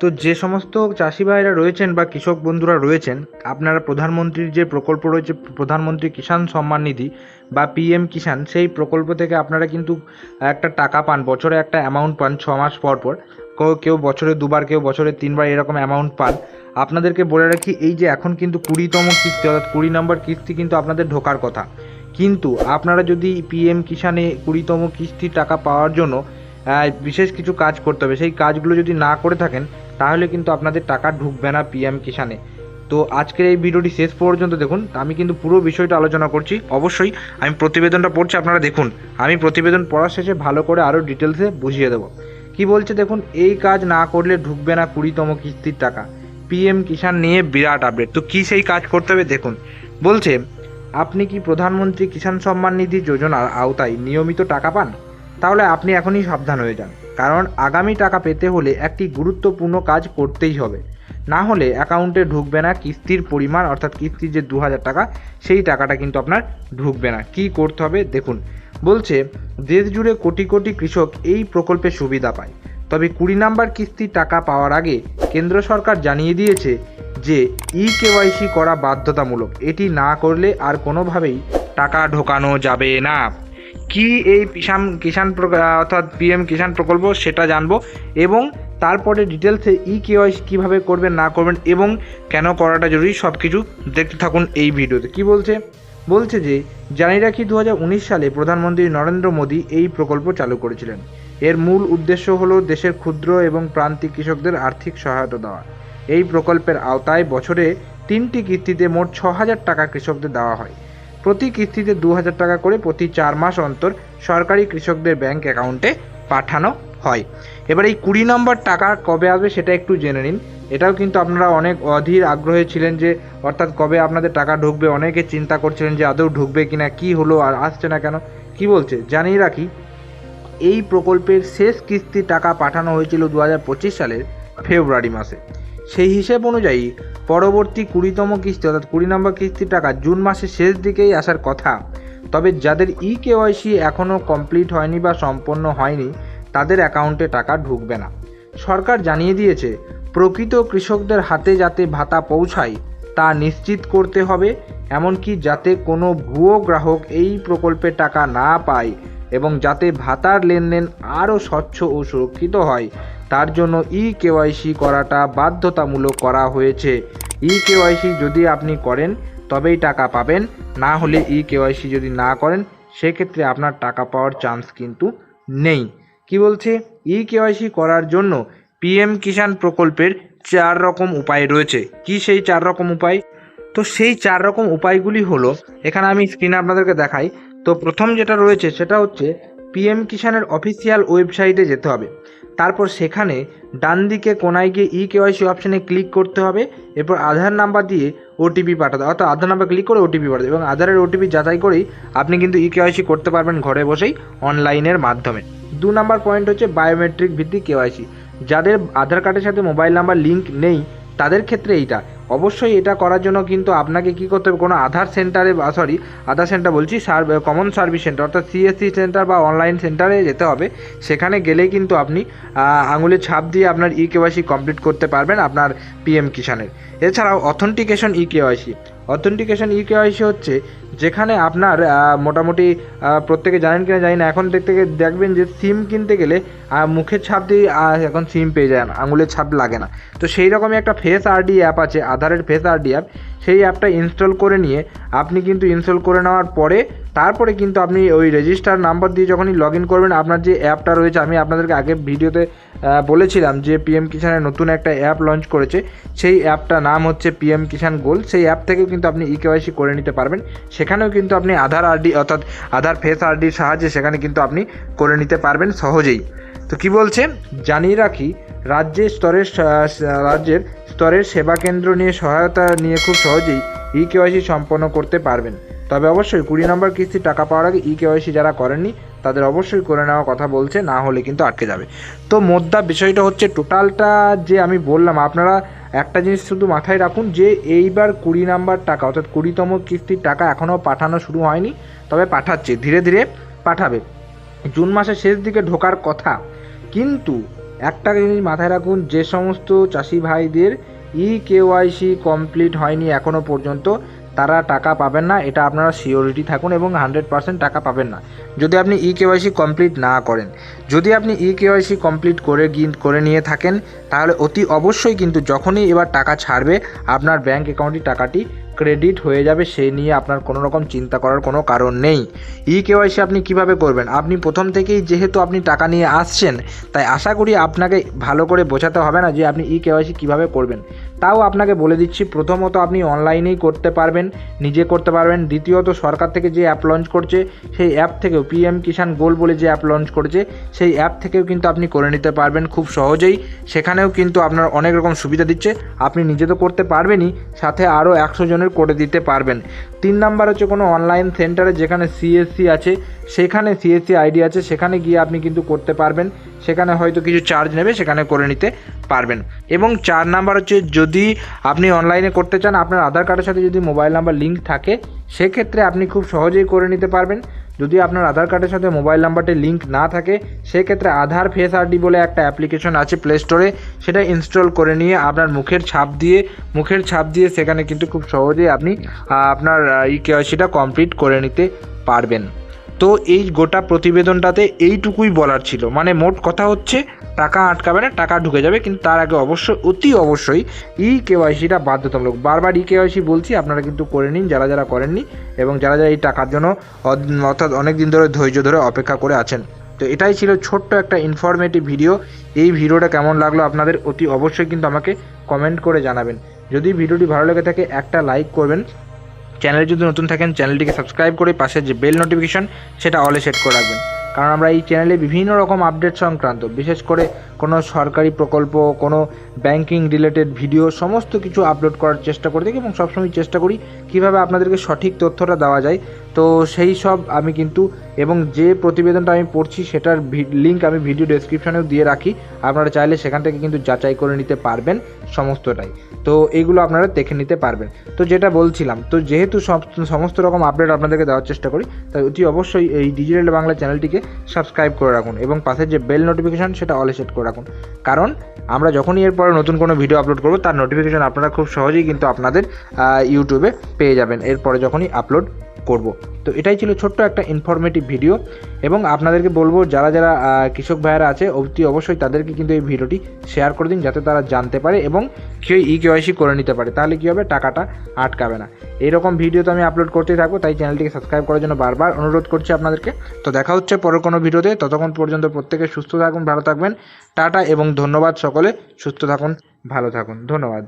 তো যে সমস্ত চাষি ভাইরা রয়েছেন বা কৃষক বন্ধুরা রয়েছেন, আপনারা প্রধানমন্ত্রীর যে প্রকল্প রয়েছে, প্রধানমন্ত্রী কিষাণ সম্মান নিধি বা পিএম কিষাণ, সেই প্রকল্প থেকে আপনারা কিন্তু একটা টাকা পান, বছরে একটা অ্যামাউন্ট পান ছ মাস পর পর। কেউ- বছরে দুবার, কেউ বছরে তিনবার এরকম অ্যামাউন্ট পান। আপনাদেরকে বলে রাখি, এই যে এখন কিন্তু কুড়িতম কিস্তি, অর্থাৎ কুড়ি নম্বর কিস্তি কিন্তু আপনাদের ঢোকার কথা। কিন্তু আপনারা যদি পিএম কিষাণে কুড়িতম কিস্তি টাকা পাওয়ার জন্য বিশেষ কিছু কাজ করতে হবে, সেই কাজগুলো যদি না করে থাকেন তাহলে কিন্তু আপনাদের টাকা ঢুকবে না পিএম কিষানে তো আজকের এই ভিডিওটি শেষ পর্যন্ত দেখুন। আমি কিন্তু পুরো বিষয়টা আলোচনা করছি। অবশ্যই আমি প্রতিবেদনটা পড়ছি, আপনারা দেখুন। আমি প্রতিবেদন পড়ার শেষে ভালো করে আরও ডিটেলসে বুঝিয়ে দেবো। কি বলছে দেখুন, এই কাজ না করলে ঢুকবে না কুড়িতম কিস্তির টাকা। পিএম কিষাণ নিয়ে বিরাট আপডেট তো কী সেই কাজ করতে হবে দেখুন। বলছে, আপনি কি প্রধানমন্ত্রী কিষাণ সম্মান নিধি যোজনার আওতায় নিয়মিত টাকা পান? তাহলে আপনি এখনই সাবধান হয়ে যান। কারণ আগামী টাকা পেতে হলে একটি গুরুত্বপূর্ণ কাজ করতেই হবে। না হলে অ্যাকাউন্টে ঢুকবে না কিস্তির পরিমাণ, অর্থাৎ কিস্তির যে দু হাজার টাকা, সেই টাকাটা কিন্তু আপনার ঢুকবে না। কি করতে হবে? দেখুন, বলছে দেশ জুড়ে কোটি কোটি কৃষক এই প্রকল্পের সুবিধা পায়। তবে কুড়ি নাম্বার কিস্তির টাকা পাওয়ার আগে কেন্দ্র সরকার জানিয়ে দিয়েছে যে ই কেওয়াইসি করা বাধ্যতামূলক। এটি না করলে আর কোনোভাবেই টাকা ঢোকানো যাবে না। কি এই কিষাণ কিষাণ অর্থাৎ পিএম কিষাণ প্রকল্প সেটা জানব এবং তারপরে ডিটেলসে ই কেওয়াইসি কীভাবে করবেন, না করবেন এবং কেন করাটা জরুরি সব কিছু দেখতে থাকুন এই ভিডিওতে। কি বলছে? বলছে যে জানিয়ে রাখি দু হাজার উনিশ সালে প্রধানমন্ত্রী নরেন্দ্র মোদী এই প্রকল্প চালু করেছিলেন। এর মূল উদ্দেশ্য হল দেশের ক্ষুদ্র এবং প্রান্তিক কৃষকদের আর্থিক সহায়তা দেওয়া। এই প্রকল্পের আওতায় বছরে তিনটি কিস্তিতে মোট ছ হাজার টাকা কৃষকদের দেওয়া হয়। প্রতি কিস্তিতে দু হাজার টাকা করে প্রতি চার মাস অন্তর সরকারি কৃষকদের ব্যাংক অ্যাকাউন্টে পাঠানো হয়। এবার এই কুড়ি নম্বর টাকা কবে আসবে সেটা একটু জেনে নিন। এটাও কিন্তু আপনারা অনেক অধীর আগ্রহে ছিলেন যে, অর্থাৎ কবে আপনাদের টাকা ঢুকবে, অনেকে চিন্তা করছিলেন যে আদৌ ঢুকবে কি না কী হলো আর আসছে না কেন, কি বলছে? জানিয়ে রাখি, এই প্রকল্পের শেষ কিস্তি টাকা পাঠানো হয়েছিল দু হাজার পঁচিশ সালের ফেব্রুয়ারি মাসে। সেই হিসেব অনুযায়ী পরবর্তী কুড়িতম কিস্তি, অর্থাৎ কুড়ি নম্বর কিস্তির টাকা জুন মাসের শেষ দিকেই আসার কথা। তবে যাদের ই কেওয়াইসি এখনও কমপ্লিট হয়নি বা সম্পন্ন হয়নি, তাদের অ্যাকাউন্টে টাকা ঢুকবে না। সরকার জানিয়ে দিয়েছে, প্রকৃত কৃষকদের হাতে যাতে ভাতা পৌঁছায়, তা নিশ্চিত করতে হবে, এমনকি যাতে কোনো ভুয়ো গ্রাহক এই প্রকল্পে টাকা না পায় এবং যাতে ভাতার লেনদেন আরও স্বচ্ছ ও সুরক্ষিত হয় তার জন্য ই কেওয়াইসি করাটা বাধ্যতামূলক করা হয়েছে। ই কেওয়াইসি যদি আপনি করেন, তবেই টাকা পাবেন। না হলে ই কেওয়াইসি যদি না করেন, সেক্ষেত্রে আপনার টাকা পাওয়ার চান্স কিন্তু নেই। কি বলছে? ই কেওয়াইসি করার জন্য পিএম কিষাণ প্রকল্পের চার রকম উপায় রয়েছে। কি সেই চার রকম উপায়? তো সেই চার রকম উপায়গুলি হলো, এখানে আমি স্ক্রিনে আপনাদেরকে দেখাই। তো প্রথম যেটা রয়েছে, সেটা হচ্ছে পিএম কিষাণের অফিসিয়াল ওয়েবসাইটে যেতে হবে। তারপর সেখানে ডান দিকে কোনায় গিয়ে ই কেওয়াইসি অপশানে ক্লিক করতে হবে। এরপর আধার নাম্বার দিয়ে ওটিপি পাঠাতে অর্থাৎ আধার নাম্বার ক্লিক করে ওটিপি পাঠাতে এবং আধারের ওটিপি যাচাই করেই আপনি কিন্তু ই কেওয়াইসি করতে পারবেন ঘরে বসেই অনলাইনের মাধ্যমে। দু নাম্বার পয়েন্ট হচ্ছে বায়োমেট্রিক ভিত্তিক কেওয়াইসি যাদের আধার কার্ডের সাথে মোবাইল নাম্বার লিঙ্ক নেই, তাদের ক্ষেত্রে এইটা। অবশ্যই এটা করার জন্য কিন্তু আপনাকে কি করতে হবে? কোনো আধার সেন্টারে বা সরি আধার সেন্টার বলছি কমন সার্ভিস সেন্টার অর্থাৎ সিএসসি সেন্টার বা অনলাইন সেন্টারে যেতে হবে। সেখানে গেলেই কিন্তু আপনি আঙুলের ছাপ দিয়ে আপনার ই কেওয়াইসি কমপ্লিট করতে পারবেন আপনার পিএম কিষানের এছাড়াও authentication e KYC authentication e KYC হচ্ছে যেখানে আপনার মোটামুটি প্রত্যেকে জানেন কিনা জানি না, এখন দেখতে দেখবেন যে সিম কিনতে গেলে মুখের ছাপ দিয়ে এখন সিম পেয়ে যায় না, আঙুলের ছাপ লাগে না। তো সেই রকমই একটা ফেস আরডি অ্যাপ আছে আধারের ফেস আরডি অ্যাপ সেই অ্যাপটা ইনস্টল করে নিয়ে, আপনি কিন্তু ইনস্টল করে নেওয়ার পরে তারপরে কিন্তু আপনি ওই রেজিস্টার নাম্বার দিয়ে যখনই লগ ইন করবেন, আপনার যে অ্যাপটা রয়েছে, আমি আপনাদেরকে আগে ভিডিওতে বলেছিলাম যে পিএম কিষানের নতুন একটা অ্যাপ লঞ্চ করেছে। সেই অ্যাপটা নাম হচ্ছে পিএম কিষান গোল সেই অ্যাপ থেকেও কিন্তু আপনি ই কেওয়াইসি করে নিতে পারবেন। সেখানেও কিন্তু আপনি আধার আরডি অর্থাৎ আধার ফেস আরডির সাহায্যে সেখানে কিন্তু আপনি করে নিতে পারবেন সহজেই। তো কি বলছে? জানিয়ে রাখি, রাজ্যের স্তরের রাজ্যের স্তরের সেবা কেন্দ্র নিয়ে সহায়তা নিয়ে খুব সহজেই ই কেওয়াইসি সম্পন্ন করতে পারবেন। তবে অবশ্যই কুড়ি নম্বর কিস্তি টাকা পাওয়ার আগে ই কেওয়াইসি যারা করেননি, তাদের অবশ্যই করে নেওয়ার কথা বলছে, না হলে কিন্তু আটকে যাবে। তো মোদ্দা বিষয়টা হচ্ছে টোটালটা যে আমি বললাম, আপনারা একটা জিনিস শুধু মাথায় রাখুন যে এইবার কুড়ি নাম্বার টাকা, অর্থাৎ কুড়িতম কিস্তির টাকা এখনও পাঠানো শুরু হয়নি, তবে পাঠাচ্ছে, ধীরে ধীরে পাঠাবে। জুন মাসের শেষ দিকে ঢোকার কথা, কিন্তু একটা জিনিস মাথায় রাখুন, যে সমস্ত চাষি ভাইদের ই কেওয়াইসি কমপ্লিট হয়নি এখনও পর্যন্ত তারা টাকা পাবেন না, এটা আপনারা সিওরিটি থাকুন এবং হান্ড্রেড পারসেন্ট টাকা পাবেন না। যদি আপনি ই কেওয়াইসি কমপ্লিট না করেন, যদি আপনি ই কেওয়াইসি কমপ্লিট করে করে নিয়ে থাকেন, তাহলে অতি অবশ্যই কিন্তু যখনই এবার টাকা ছাড়বে, আপনার ব্যাঙ্ক অ্যাকাউন্টে টাকাটি ক্রেডিট হয়ে যাবে সেই নিয়ে আপনার কোনো রকম চিন্তা করার কোনো কারণ নেই। ই কেওয়াইসি আপনি কীভাবে করবেন? আপনি প্রথম থেকেই যেহেতু আপনি টাকা নিয়ে আসছেন, তাই আশা করি আপনাকে ভালো করে বোঝাতে হবে না যে আপনি ই কেওয়াইসি কীভাবে করবেন। তাও আপনাকে বলে দিচ্ছি, প্রথমত আপনি অনলাইনেই করতে পারবেন, নিজে করতে পারবেন। দ্বিতীয়ত, সরকার থেকে যে অ্যাপ লঞ্চ করছে, সেই অ্যাপ থেকেও পিএম কিষাণ গোল বলে যে অ্যাপ লঞ্চ করেছে, সেই অ্যাপ থেকেও কিন্তু আপনি করে নিতে পারবেন খুব সহজেই। সেখানেও কিন্তু আপনার অনেক রকম সুবিধা দিচ্ছে। আপনি নিজে তো করতে পারবেনই, সাথে আরও একশো জনের করে দিতে পারবেন। তিন নাম্বার হচ্ছে কোনো অনলাইন সেন্টারে যেখানে সিএসসি আছে, সেখানে সিএসসি আইডি আছে, সেখানে গিয়ে আপনি কিন্তু করতে পারবেন। সেখানে হয়তো কিছু চার্জ নেবে, সেখানে করে নিতে পারবেন। এবং চার নাম্বার হচ্ছে যদি আপনি অনলাইনে করতে চান, আপনার আধার কার্ডের সাথে যদি মোবাইল নাম্বার লিঙ্ক থাকে, সেক্ষেত্রে আপনি খুব সহজেই করে নিতে পারবেন। যদি আপনার আধার কার্ডের সাথে মোবাইল নাম্বারটি লিঙ্ক না থাকে, সেক্ষেত্রে আধার ফেস আরডি বলে একটা অ্যাপ্লিকেশন আছে প্লে স্টোরে সেটা ইনস্টল করে নিয়ে আপনার মুখের ছাপ দিয়ে, মুখের ছাপ দিয়ে সেখানে কিন্তু খুব সহজেই আপনি আপনার ই কেওয়াইসিটা কমপ্লিট করে নিতে পারবেন। তো এই গোটা প্রতিবেদনটাতে এইটুকুই বলার ছিল। মানে মোট কথা হচ্ছে, টাকা আটকাবে না, টাকা ঢুকে যাবে, কিন্তু তার আগে অবশ্যই অতি অবশ্যই ই কেওয়াইসিটা বাধ্যতামূলক। বারবার ই কেওয়াইসি বলছি, আপনারা কিন্তু করে নিন, যারা যারা করেননি এবং যারা যারা এই টাকার জন্য অর্থাৎ অনেক দিন ধরে ধৈর্য ধরে অপেক্ষা করে আছেন। তো এটাই ছিল ছোট্ট একটা ইনফরমেটিভ ভিডিও এই ভিডিওটা কেমন লাগল আপনাদের অতি অবশ্যই কিন্তু আমাকে কমেন্ট করে জানাবেন। যদি ভিডিওটি ভালো লেগে থাকে, একটা লাইক করবেন। চ্যানেলে যদি নতুন থাকেন, চ্যানেলটিকে সাবস্ক্রাইব করে পাশে যে বেল নোটিফিকেশন, সেটা অলে সেট করে রাখবেন। কারণ আমরা এই চ্যানেলে বিভিন্ন রকম আপডেট সংক্রান্ত, বিশেষ করে কোনো সরকারি প্রকল্প, কোনো ব্যাংকিং রিলেটেড ভিডিও সমস্ত কিছু আপলোড করার চেষ্টা করে থাকি এবং সবসময় চেষ্টা করি কীভাবে আপনাদেরকে সঠিক তথ্যটা দেওয়া যায়। তো সেই সব আমি কিন্তু, এবং যে প্রতিবেদনটা আমি পড়ছি সেটার লিঙ্ক আমি ভিডিও ডেসক্রিপশনেও দিয়ে রাখি। আপনারা চাইলে সেখান থেকে কিন্তু যাচাই করে নিতে পারবেন সমস্তটাই। তো এইগুলো আপনারা দেখে নিতে পারবেন। তো যেটা বলছিলাম, তো যেহেতু সব, সমস্ত রকম আপডেট আপনাদেরকে দেওয়ার চেষ্টা করি, তাই অতি অবশ্যই এই ডিজিটাল বাংলা চ্যানেলটিকে সাবস্ক্রাইব করে রাখুন এবং পাশের যে বেল নোটিফিকেশন সেটা অলে সেট করে রাখুন। কারণ আমরা যখনই এরপরে নতুন কোনো ভিডিও আপলোড করব, তার নোটিফিকেশান আপনারা খুব সহজেই কিন্তু আপনাদের ইউটিউবে পেয়ে যাবেন। এরপরে যখনই আপলোড করব। তো এটাই ছিল ছোট্ট একটা ইনফরমেটিভ ভিডিও এবং আপনাদেরকে বলব, যারা যারা কৃষক ভাইয়েরা আছে অতি অবশ্যই তাদেরকে কিন্তু এই ভিডিওটি শেয়ার করে দিন যাতে তারা জানতে পারে এবং কেউ ই কেওয়াইসি করে নিতে পারে। তাহলে কী হবে? টাকাটা আটকাবে না। এইরকম ভিডিও তো আমি আপলোড করতেই থাকব, তাই চ্যানেলটিকে সাবস্ক্রাইব করার জন্য বারবার অনুরোধ করছি আপনাদেরকে। তো দেখা হচ্ছে পরের কোনো ভিডিওতে। ততক্ষণ পর্যন্ত প্রত্যেকে সুস্থ থাকুন, ভালো থাকবেন। টাটা এবং ধন্যবাদ সকলে। সুস্থ থাকুন, ভালো থাকুন। ধন্যবাদ।